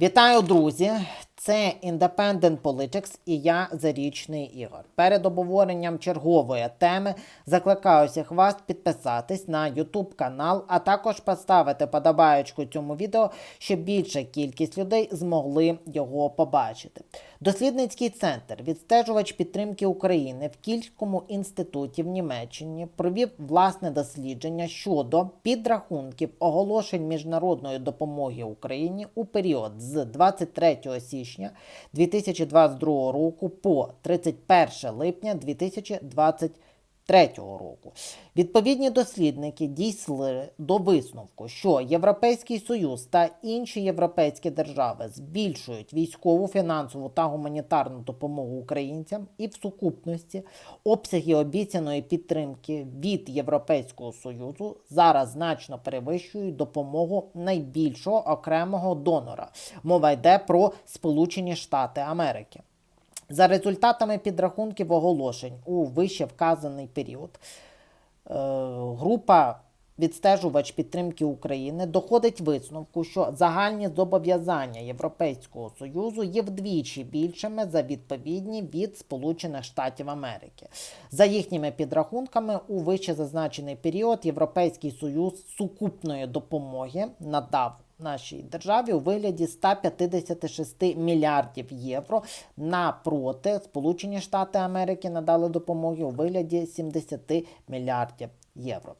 Вітаю, друзі! Це Independent Politics і я Зарічний Ігор. Перед обговоренням чергової теми закликаю всіх вас підписатись на YouTube канал, а також поставити подобаєчку цьому відео, щоб більша кількість людей змогли його побачити. Дослідницький центр відстежувач підтримки України в Кільському інституті в Німеччині провів власне дослідження щодо підрахунків оголошень міжнародної допомоги Україні у період з 23 січня 2022 року по 31 липня 2023 року. Відповідні дослідники дійшли до висновку, що Європейський Союз та інші європейські держави збільшують військову, фінансову та гуманітарну допомогу українцям і в сукупності обсяги обіцяної підтримки від Європейського Союзу зараз значно перевищують допомогу найбільшого окремого донора. Мова йде про Сполучені Штати Америки. За результатами підрахунків оголошень у вище вказаний період, е, група відстежувач підтримки України доходить висновку, що загальні зобов'язання Європейського Союзу є вдвічі більшими за відповідні від Сполучених Штатів Америки. За їхніми підрахунками, у вище зазначений період Європейський Союз сукупної допомоги надав нашій державі у вигляді 156 мільярдів євро. Напроти Сполучені Штати Америки надали допомоги у вигляді 70 мільярдів євро.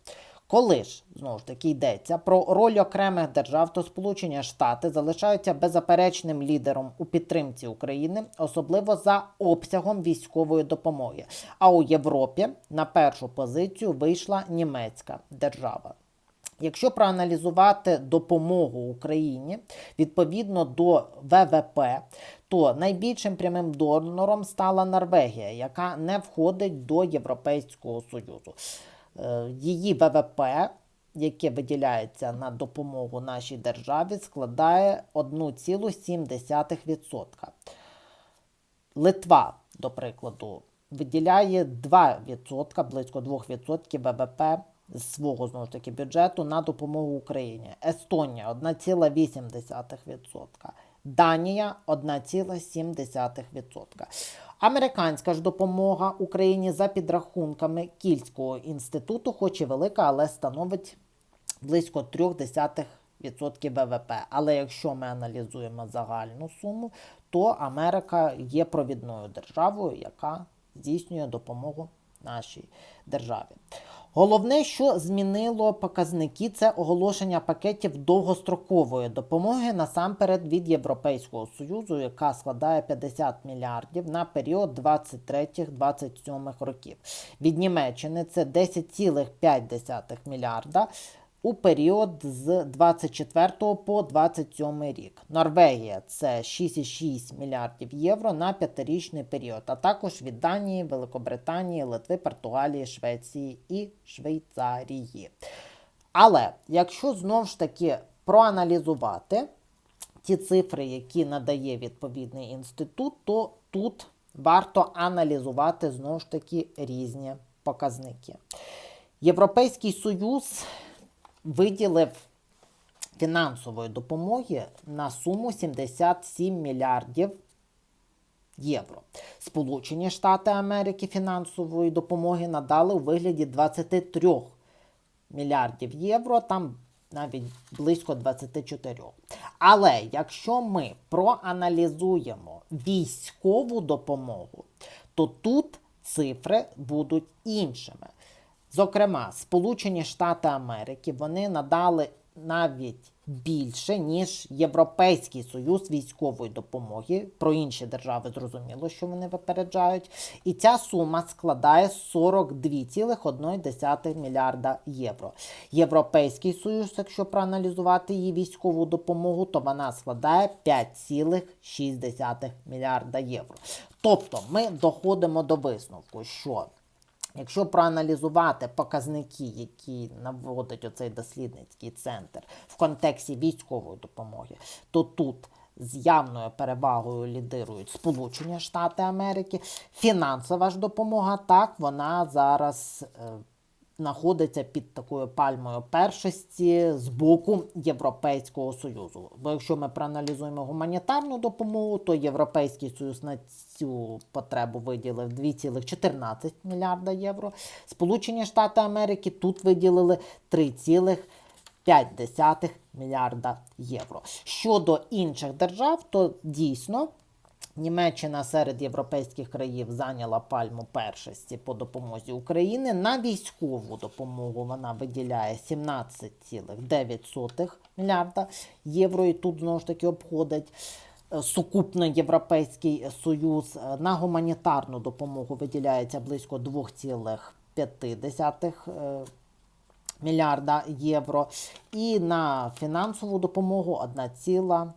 Коли ж знову ж таки йдеться про роль окремих держав, то Сполучені Штати залишаються беззаперечним лідером у підтримці України, особливо за обсягом військової допомоги. А у Європі на першу позицію вийшла німецька держава. Якщо проаналізувати допомогу Україні відповідно до ВВП, то найбільшим прямим донором стала Норвегія, яка не входить до Європейського Союзу. Е, Її ВВП, яке виділяється на допомогу нашій державі, складає 1,7%. Литва, до прикладу, виділяє 2%, близько 2% ВВП з свого знову ж таки бюджету на допомогу Україні. Естонія 1,8%. Данія 1,7%. Американська ж допомога Україні за підрахунками Кільського інституту, хоч і велика, але становить близько 0,3% ВВП. Але якщо ми аналізуємо загальну суму, то Америка є провідною державою, яка здійснює допомогу нашій державі. Головне, що змінило показники, це оголошення пакетів довгострокової допомоги насамперед від Європейського Союзу, яка складає 50 мільярдів на період 23-27 років. Від Німеччини це 10,5 мільярда у період з 24 по 27 рік. Норвегія це 6,6 мільярдів євро на п'ятирічний період, а також від Данії, Великобританії, Литви, Португалії, Швеції і Швейцарії. Але якщо знову ж таки проаналізувати ті цифри, які надає відповідний інститут, то тут варто аналізувати знову ж таки різні показники. Європейський Союз виділив фінансової допомоги на суму 77 мільярдів євро. Сполучені Штати Америки фінансової допомоги надали у вигляді 23 мільярдів євро, там навіть близько 24. Але якщо ми проаналізуємо військову допомогу, то тут цифри будуть іншими. Зокрема, Сполучені Штати Америки вони надали навіть більше, ніж Європейський Союз військової допомоги. Про інші держави зрозуміло, що вони випереджають. І ця сума складає 42,1 мільярда євро. Європейський Союз, якщо проаналізувати її військову допомогу, то вона складає 5,6 мільярда євро. Тобто ми доходимо до висновку, що Якщо проаналізувати показники, які наводить оцей дослідницький центр в контексті військової допомоги, то тут з явною перевагою лідирують Сполучені Штати Америки. Фінансова ж допомога, так, вона зараз е, знаходиться під такою пальмою першості з боку Європейського Союзу. Бо якщо ми проаналізуємо гуманітарну допомогу, то Європейський Союз на цю потребу виділив 2,14 мільярда євро. Сполучені Штати Америки тут виділили 3,5 мільярда євро. Щодо інших держав, то дійсно. Німеччина серед європейських країн зайняла пальму першості по допомозі Україні. На військову допомогу вона виділяє 17,9 мільярда євро. І тут знову ж таки обходить е, сукупно Європейський Союз. Е, На гуманітарну допомогу виділяється близько 2,5 е, мільярда євро. І на фінансову допомогу 1,3 мільярда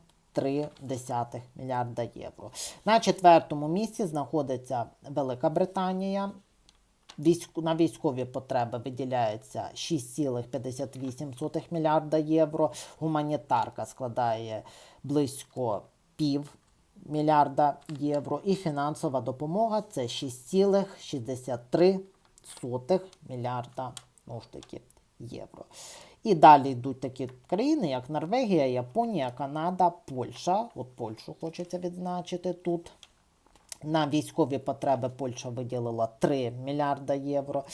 євро. На четвертому місці знаходиться Велика Британія. На військові потреби виділяється 6,58 мільярда євро. Гуманітарка складає близько пів мільярда євро. І фінансова допомога це 6,63 мільярда ну ж таки, євро. І далі йдуть такі країни, як Норвегія, Японія, Канада, Польща. От Польщу хочеться відзначити тут. На військові потреби Польща виділила 3 мільярда євро.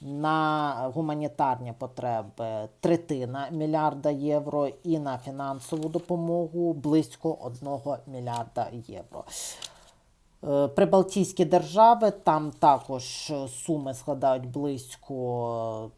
На гуманітарні потреби третина мільярда євро. І на фінансову допомогу близько 1 мільярда євро. Е, Прибалтійські держави там також суми складають близько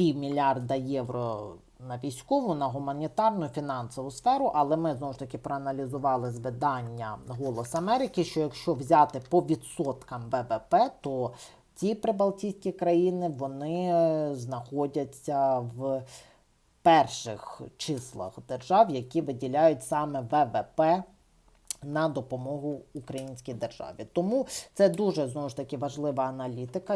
півмільярда євро на військову, на гуманітарну, фінансову сферу. Але ми знову ж таки проаналізували з видання Голос Америки, що якщо взяти по відсоткам ВВП, то ці прибалтійські країни вони е, знаходяться в перших числах держав, які виділяють саме ВВП на допомогу українській державі. Тому це дуже знову ж таки важлива аналітика,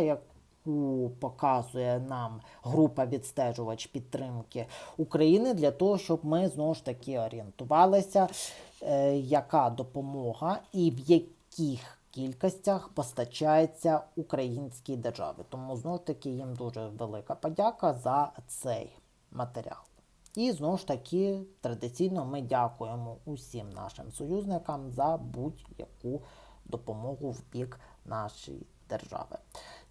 яку показує нам група відстежувач підтримки України для того, щоб ми знову ж таки орієнтувалися, е, яка допомога і в яких кількостях постачається українській державі. Тому знову ж таки їм дуже велика подяка за цей матеріал. І знову ж таки, традиційно ми дякуємо усім нашим союзникам за будь-яку допомогу в бік нашої держави.